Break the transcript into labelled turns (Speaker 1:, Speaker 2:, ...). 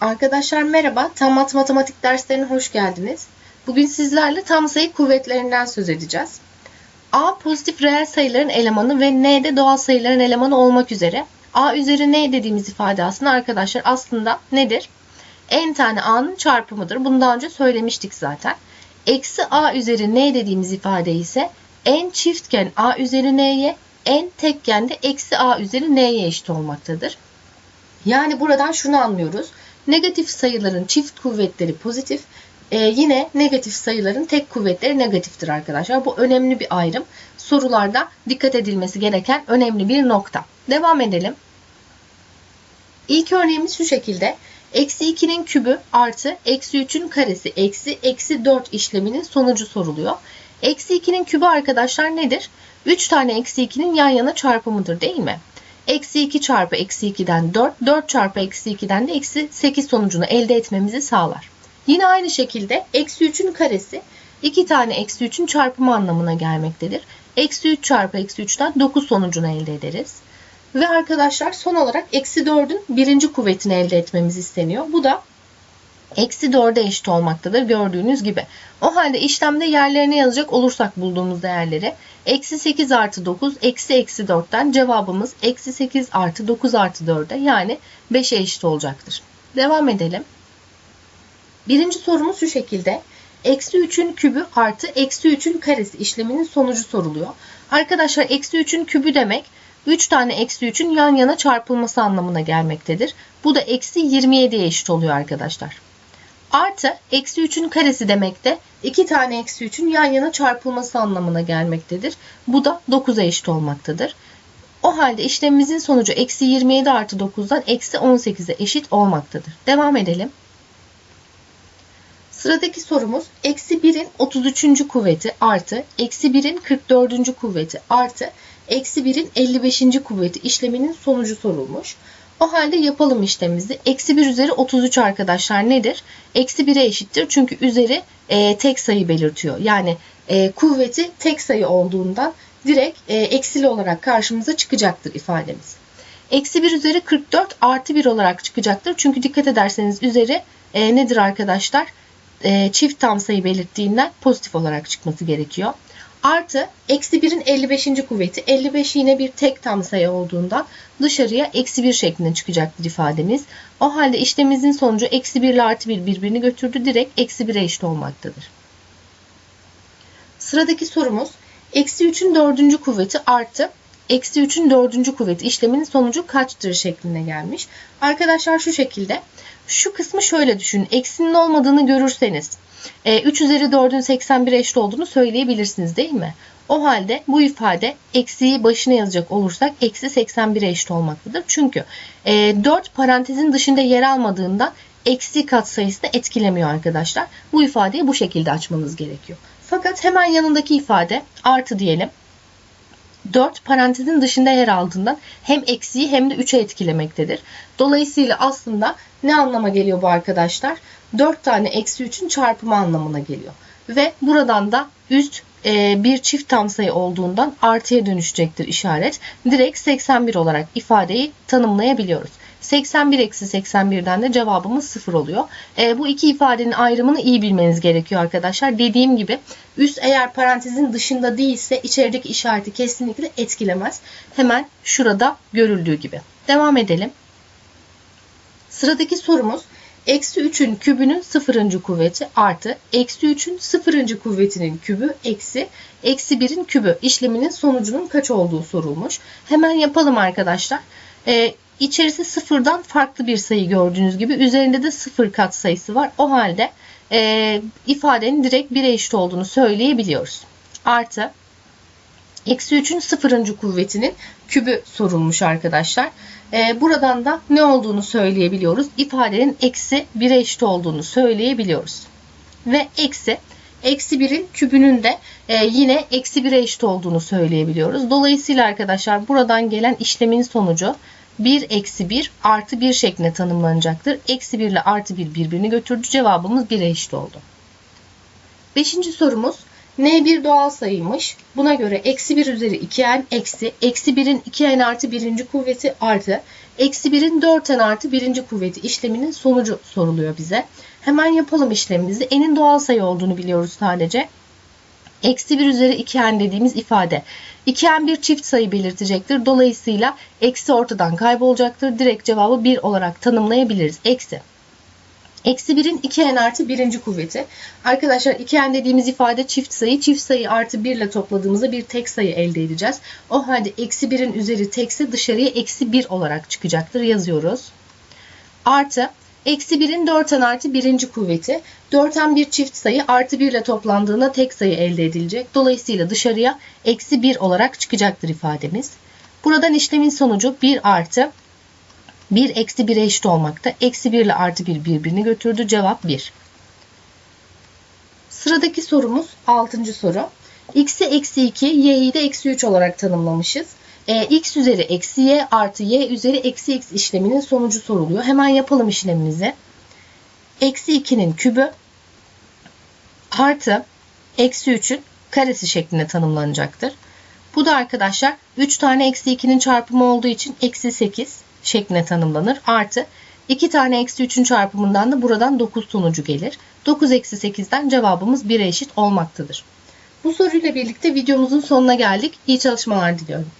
Speaker 1: Arkadaşlar merhaba, tam mat matematik derslerine hoş geldiniz. Bugün sizlerle tam sayı kuvvetlerinden söz edeceğiz. A pozitif reel sayıların elemanı ve N de doğal sayıların elemanı olmak üzere. A üzeri N dediğimiz ifade aslında arkadaşlar aslında nedir? N tane A'nın çarpımıdır. Bunu daha önce söylemiştik zaten. Eksi A üzeri N dediğimiz ifade ise N çiftken A üzeri N'ye, N tekken de eksi A üzeri N'ye eşit olmaktadır. Yani buradan şunu anlıyoruz. Negatif sayıların çift kuvvetleri pozitif, ee, yine negatif sayıların tek kuvvetleri negatiftir arkadaşlar. Bu önemli bir ayrım. Sorularda dikkat edilmesi gereken önemli bir nokta. Devam edelim. İlk örneğimiz şu şekilde. Eksi 2'nin kübü artı eksi 3'ün karesi eksi eksi 4 işleminin sonucu soruluyor. Eksi 2'nin kübü arkadaşlar nedir? 3 tane eksi 2'nin yan yana çarpımıdır değil mi? Eksi 2 çarpı eksi 2'den 4, 4 çarpı eksi 2'den de eksi 8 sonucunu elde etmemizi sağlar. Yine aynı şekilde eksi 3'ün karesi 2 tane eksi 3'ün çarpımı anlamına gelmektedir. Eksi 3 çarpı eksi 3'ten 9 sonucunu elde ederiz. Ve arkadaşlar son olarak eksi 4'ün birinci kuvvetini elde etmemiz isteniyor. Bu da eksi 4'e eşit olmaktadır gördüğünüz gibi. O halde işlemde yerlerine yazacak olursak bulduğumuz değerleri eksi 8 artı 9 eksi eksi 4'ten cevabımız eksi 8 artı 9 artı 4'e yani 5'e eşit olacaktır. Devam edelim. Birinci sorumuz şu şekilde. Eksi 3'ün kübü artı eksi 3'ün karesi işleminin sonucu soruluyor. Arkadaşlar eksi 3'ün kübü demek 3 tane eksi 3'ün yan yana çarpılması anlamına gelmektedir. Bu da eksi 27'ye eşit oluyor arkadaşlar. Artı eksi 3'ün karesi demek de 2 tane eksi 3'ün yan yana çarpılması anlamına gelmektedir. Bu da 9'a eşit olmaktadır. O halde işlemimizin sonucu eksi 27 artı 9'dan eksi 18'e eşit olmaktadır. Devam edelim. Sıradaki sorumuz eksi 1'in 33. kuvveti artı eksi 1'in 44. kuvveti artı eksi 1'in 55. kuvveti işleminin sonucu sorulmuş. O halde yapalım işlemimizi. Eksi 1 üzeri 33 arkadaşlar nedir? Eksi 1'e eşittir çünkü üzeri e, tek sayı belirtiyor. Yani e, kuvveti tek sayı olduğundan direkt e, eksili olarak karşımıza çıkacaktır ifademiz. Eksi 1 üzeri 44 artı 1 olarak çıkacaktır. Çünkü dikkat ederseniz üzeri e, nedir arkadaşlar? E, çift tam sayı belirttiğinden pozitif olarak çıkması gerekiyor. Artı eksi 1'in 55. kuvveti 55 yine bir tek tam sayı olduğundan dışarıya eksi 1 şeklinde çıkacaktır ifademiz. O halde işlemimizin sonucu eksi 1 ile artı 1 birbirini götürdü. Direkt eksi 1'e eşit olmaktadır. Sıradaki sorumuz eksi 3'ün 4. kuvveti artı eksi 3'ün 4. kuvveti işleminin sonucu kaçtır şeklinde gelmiş. Arkadaşlar şu şekilde şu kısmı şöyle düşünün. Eksinin olmadığını görürseniz 3 e, üzeri 4'ün 81 eşit olduğunu söyleyebilirsiniz değil mi? O halde bu ifade eksiği başına yazacak olursak eksi 81'e eşit olmaktadır. Çünkü 4 e, parantezin dışında yer almadığında eksi katsayısını etkilemiyor arkadaşlar. Bu ifadeyi bu şekilde açmanız gerekiyor. Fakat hemen yanındaki ifade artı diyelim. 4 parantezin dışında yer aldığından hem eksiği hem de 3'e etkilemektedir. Dolayısıyla aslında ne anlama geliyor bu arkadaşlar? 4 tane eksi 3'ün çarpımı anlamına geliyor. Ve buradan da üst e, bir çift tam sayı olduğundan artıya dönüşecektir işaret. Direkt 81 olarak ifadeyi tanımlayabiliyoruz. 81 eksi 81'den de cevabımız 0 oluyor. E, bu iki ifadenin ayrımını iyi bilmeniz gerekiyor arkadaşlar. Dediğim gibi üst eğer parantezin dışında değilse içerideki işareti kesinlikle etkilemez. Hemen şurada görüldüğü gibi. Devam edelim. Sıradaki sorumuz eksi 3'ün kübünün sıfırıncı kuvveti artı eksi 3'ün sıfırıncı kuvvetinin kübü eksi eksi 1'in kübü işleminin sonucunun kaç olduğu sorulmuş. Hemen yapalım arkadaşlar. Ee, içerisi sıfırdan farklı bir sayı gördüğünüz gibi üzerinde de sıfır kat sayısı var. O halde e, ifadenin direkt 1'e eşit olduğunu söyleyebiliyoruz. Artı eksi 3'ün sıfırıncı kuvvetinin kübü sorulmuş arkadaşlar. E, buradan da ne olduğunu söyleyebiliyoruz. İfadenin eksi 1'e eşit olduğunu söyleyebiliyoruz. Ve eksi eksi 1'in kübünün de e, yine eksi 1'e eşit olduğunu söyleyebiliyoruz. Dolayısıyla arkadaşlar buradan gelen işlemin sonucu 1 eksi 1 artı 1 şeklinde tanımlanacaktır. Eksi 1 ile artı 1 birbirini götürdü. Cevabımız 1'e eşit oldu. Beşinci sorumuz n bir doğal sayıymış. Buna göre eksi 1 üzeri 2n eksi eksi 1'in 2n artı 1. kuvveti artı Eksi 1'in 4n artı birinci kuvveti işleminin sonucu soruluyor bize. Hemen yapalım işlemimizi. N'in doğal sayı olduğunu biliyoruz sadece. Eksi 1 üzeri 2n dediğimiz ifade. 2n bir çift sayı belirtecektir. Dolayısıyla eksi ortadan kaybolacaktır. Direkt cevabı 1 olarak tanımlayabiliriz. Eksi. Eksi 1'in 2n artı birinci kuvveti. Arkadaşlar 2n dediğimiz ifade çift sayı. Çift sayı artı 1 ile topladığımızda bir tek sayı elde edeceğiz. O halde eksi 1'in üzeri tekse dışarıya eksi 1 olarak çıkacaktır. Yazıyoruz. Artı eksi 1'in 4n artı birinci kuvveti. 4n bir çift sayı artı 1 ile toplandığında tek sayı elde edilecek. Dolayısıyla dışarıya eksi 1 olarak çıkacaktır ifademiz. Buradan işlemin sonucu 1 artı 1 eksi 1'e eşit olmakta. Eksi 1 ile artı 1 birbirini götürdü. Cevap 1. Sıradaki sorumuz 6. soru. x'i eksi 2, y'yi de eksi 3 olarak tanımlamışız. E, x üzeri eksi y artı y üzeri eksi x işleminin sonucu soruluyor. Hemen yapalım işlemimizi. Eksi 2'nin kübü artı eksi 3'ün karesi şeklinde tanımlanacaktır. Bu da arkadaşlar 3 tane eksi 2'nin çarpımı olduğu için eksi 8 şeklinde tanımlanır. Artı 2 tane eksi 3'ün çarpımından da buradan 9 sonucu gelir. 9 eksi 8'den cevabımız 1'e eşit olmaktadır. Bu soruyla birlikte videomuzun sonuna geldik. İyi çalışmalar diliyorum.